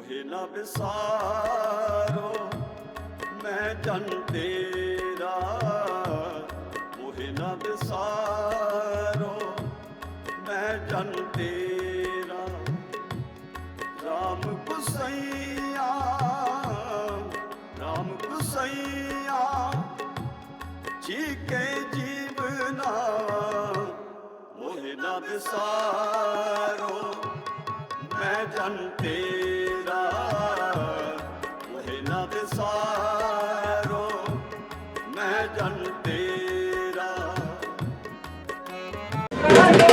ਮੋਹਿ ਨ ਵਿਸਾਰੋ ਮੈਂ ਜਨ ਤੇਰਾ। ਮੋਹਿ ਨ ਵਿਸਾਰੋ ਮੈਂ ਜਨ ਤੇਰਾ। ਰਾਮ ਕੁਸਈਆ ਰਾਮ ਕੁਸਈਆ ਜੀਕੇ ਜੀਵਨਾ ਮੋਹਿ ਨਾ ਵਿਸਾਰੋ ਮੈਂ ਜਨ ਤੇਰਾ। ਮੋਹਿ ਨ ਵਿਸਾਰੋ ਮੈਂ ਜਨ ਤੇਰਾ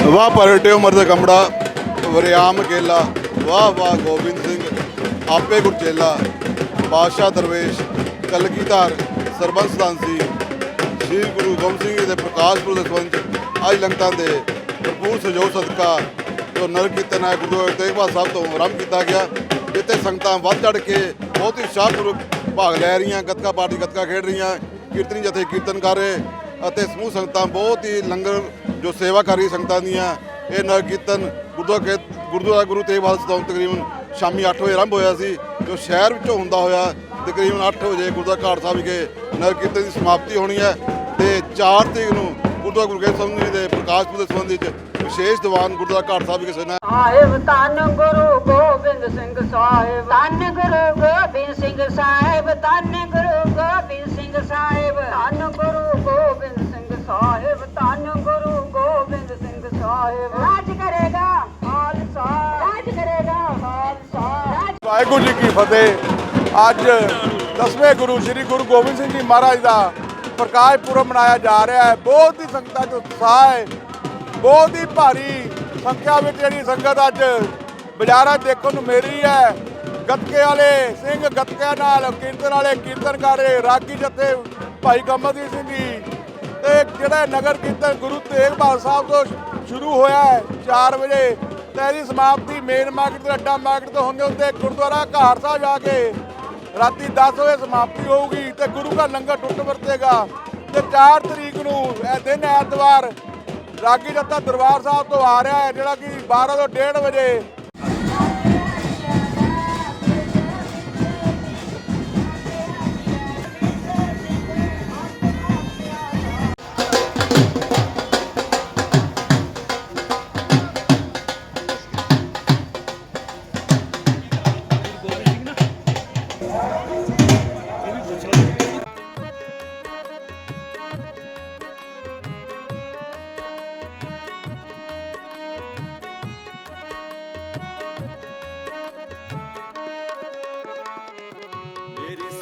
ਵਾਹ ਪਰਟੇ ਉਮਰ ਦਾ ਕਮੜਾ ਵਰਿਆਮ ਕੇਲਾ, ਵਾਹ ਵਾਹ, ਗੋਬਿੰਦ ਸਿੰਘ, ਆਪੇ ਗੁਰਚੇਲਾ, ਬਾਦਸ਼ਾਹ ਦਰਵੇਸ਼ ਕਲਗੀਧਰ ਸਰਬੰਸ ਦਾਨਸੀ ਸ੍ਰੀ ਗੁਰੂ ਗੋਬਿੰਦ ਸਿੰਘ ਜੀ ਦੇ ਪ੍ਰਕਾਸ਼ ਪੁਰਬ ਦੇ ਸੰਬੰਧ ਅੱਜ ਲੰਗਤਾਂ ਦੇ ਭਰਪੂਰ ਸਹਿਯੋਗ ਸਦਕਾ ਜੋ ਨਰ ਕੀਰਤਨ ਹੈ ਗੁਰੂ ਤੇਗ ਬਹਾਦਰ ਸਾਹਿਬ ਤੋਂ ਆਰੰਭ ਕੀਤਾ ਗਿਆ। ਜਿੱਥੇ ਸੰਗਤਾਂ ਵੱਧ ਚੜ ਕੇ ਬਹੁਤ ਹੀ ਉਤਸ਼ਾਹਪੂਰਵਕ ਭਾਗ ਲੈ ਰਹੀਆਂ, ਗੱਤਕਾ ਪਾਰਟੀ ਗੱਤਕਾ ਖੇਡ ਰਹੀਆਂ, ਕੀਰਤਨੀ ਜਥੇ ਕੀਰਤਨ ਕਰ ਰਹੇ ਅਤੇ ਸਮੂਹ ਸੰਗਤਾਂ ਬਹੁਤ ਹੀ ਲੰਗਰ ਜੋ ਸੇਵਾ ਕਰ ਰਹੀ ਸੰਗਤਾਂ ਦੀਆਂ, ਇਹ ਨਗਰ ਕੀਰਤਨ ਗੁਰਦੁਆਰਾ ਗੁਰਦੁਆਰਾ ਗੁਰੂ ਤੇਗ ਬਹਾਦਰ ਸਾਹਿਬ ਤਕਰੀਬਨ ਸ਼ਾਮੀ 8 ਵਜੇ ਆਰੰਭ ਹੋਇਆ ਸੀ, ਜੋ ਸ਼ਹਿਰ ਵਿੱਚੋਂ ਹੁੰਦਾ ਹੋਇਆ, ਤਕਰੀਬਨ 8 ਵਜੇ ਗੁਰਦੁਆਰਾ ਘਾਟ ਸਾਹਿਬ ਵਿਖੇ ਨਗਰ ਕੀਰਤਨ ਦੀ ਸਮਾਪਤੀ ਹੋਣੀ ਹੈ ਤੇ 4 ਤਰੀਕ ਨੂੰ ਗੁਰਦੁਆਰਾ ਗੁਰੂ ਗ੍ਰੰਥ ਸਾਹਿਬ ਜੀ ਦੇ ਪ੍ਰਕਾਸ਼ ਪੁਰਬ ਦੇ ਸੰਬੰਧ ਵਿੱਚ ਵਿਸ਼ੇਸ਼ ਦੀਵਾਨ ਗੁਰਦੁਆਰਾ ਘਾਟ ਸਾਹਿਬ ਵਿਖੇ ਸਜਣਾ ਸਾਹਿਬ ਧੰਨ ਗੁਰੂ ਗੋਬਿੰਦ ਸਿੰਘ ਸਾਹਿਬ। ਧੰਨ ਗੁਰੂ ਗੋਬਿੰਦ ਸਿੰਘ ਸਾਹਿਬ ਧੰਨ ਗੁਰੂ ਗੋਬਿੰਦ ਸਿੰਘ ਸਾਹਿਬ। ਧੰਨ ਗੁਰੂ ਗੋਬਿੰਦ ਸਿੰਘ ਸਾਹਿਬ ਧੰਨ ਗੁਰੂ ਗੋਬਿੰਦ ਸਿੰਘ ਸਾਹਿਬ। ਰਾਜ ਕਰੇਗਾ ਖਾਲਸਾ। ਰਾਜ ਕਰੇਗਾ ਖਾਲਸਾ। ਵਾਹਿਗੁਰੂ ਜੀ ਕੀ ਫਤਿਹ। ਅੱਜ ਦਸਵੇਂ ਗੁਰੂ ਸ੍ਰੀ ਗੁਰੂ ਗੋਬਿੰਦ ਸਿੰਘ ਜੀ ਮਹਾਰਾਜ ਦਾ ਪ੍ਰਕਾਸ਼ ਪੁਰਬ ਮਨਾਇਆ ਜਾ ਰਿਹਾ ਹੈ। ਬਹੁਤ ਹੀ ਸੰਗਤਾਂ 'ਚ ਉਤਸ਼ਾਹ ਹੈ। ਬਹੁਤ ਹੀ ਭਾਰੀ ਸੰਖਿਆ ਵਿੱਚ ਜਿਹੜੀ ਸੰਗਤ ਅੱਜ ਬਾਜ਼ਾਰਾਂ ਦੇਖਣ ਨੂੰ ਮਿਲ ਰਹੀ ਹੈ। ਗੱਤਕੇ ਵਾਲੇ ਸਿੰਘ ਗੱਤਕਿਆਂ ਨਾਲ ਕੀਰਤਨ ਵਾਲੇ ਕੀਰਤਨ ਕਰ ਰਹੇ ਰਾਗੀ ਜਥੇ ਭਾਈ ਕਮਲਦੀਪ ਸਿੰਘ ਜੀ। ਤੇ ਜਿਹੜਾ ਨਗਰ ਕੀਰਤਨ ਗੁਰੂ ਤੇਗ ਬਹਾਦਰ ਸਾਹਿਬ ਤੋਂ ਸ਼ੁਰੂ ਹੋਇਆ ਹੈ 4 ਵਜੇ, ਤੇ ਇਹਦੀ ਸਮਾਪਤੀ ਮੇਨ ਮਾਰਕੀਟ ਤੋਂ ਅੱਡਾ ਮਾਰਕੀਟ ਤੋਂ ਹੁੰਦੇ ਹੁੰਦੇ ਗੁਰਦੁਆਰਾ ਘਾਟ ਸਾਹਿਬ ਜਾ ਕੇ ਰਾਤੀ 10 ਵਜੇ ਸਮਾਪਤੀ ਹੋਊਗੀ ਤੇ ਗੁਰੂ ਦਾ ਲੰਗਰ ਟੁੱਟ ਵਰਤੇਗਾ। ਤੇ 4 ਤਰੀਕ ਨੂੰ ਇਹ ਦਿਨ ਐਤਵਾਰ ਰਾਗੀ ਜੱਥਾ ਦਰਬਾਰ ਸਾਹਿਬ ਤੋਂ ਆ ਰਿਹਾ ਹੈ ਜਿਹੜਾ ਕਿ 12 ਤੋਂ 1:30 ਵਜੇ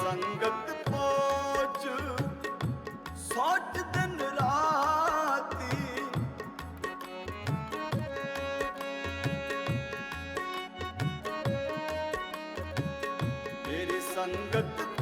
ਸੰਗਤ ਪਹੁੰਚ ਸੋਚ ਦਿਨ ਰਾਤੀ ਮੇਰੀ ਸੰਗਤ